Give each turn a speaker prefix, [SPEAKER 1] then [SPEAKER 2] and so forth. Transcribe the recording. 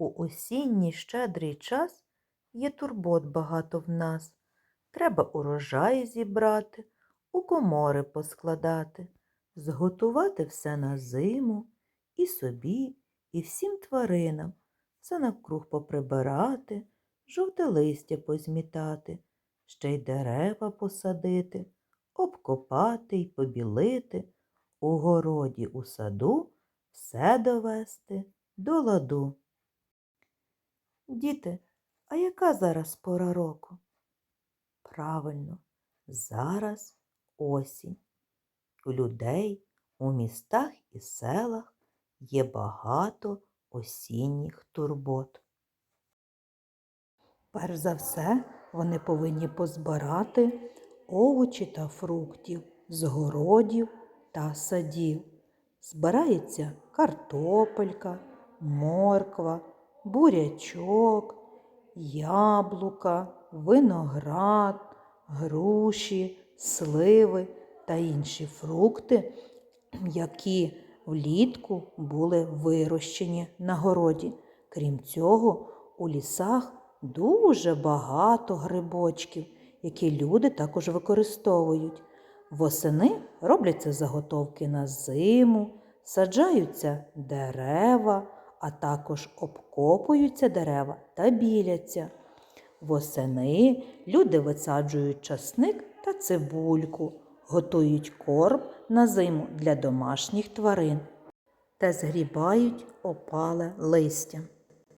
[SPEAKER 1] У осінній щедрий час є турбот багато в нас. Треба урожай зібрати, у комори поскладати, зготувати все на зиму і собі, і всім тваринам, все навкруг поприбирати, жовте листя позмітати, ще й дерева посадити, обкопати й побілити, у городі, у саду все довести до ладу. Діти, а яка зараз пора року? Правильно, зараз осінь. У людей у містах і селах є багато осінніх турбот. Перш за все, вони повинні позбирати овочі та фруктів з городів та садів. Збирається картопелька, морква, бурячок, яблука, виноград, груші, сливи та інші фрукти, які влітку були вирощені на городі. Крім цього, у лісах дуже багато грибочків, які люди також використовують. Восени робляться заготовки на зиму, саджаються дерева, а також обкопуються дерева та біляться. Восени люди висаджують часник та цибульку, готують корм на зиму для домашніх тварин та згрібають опале листя.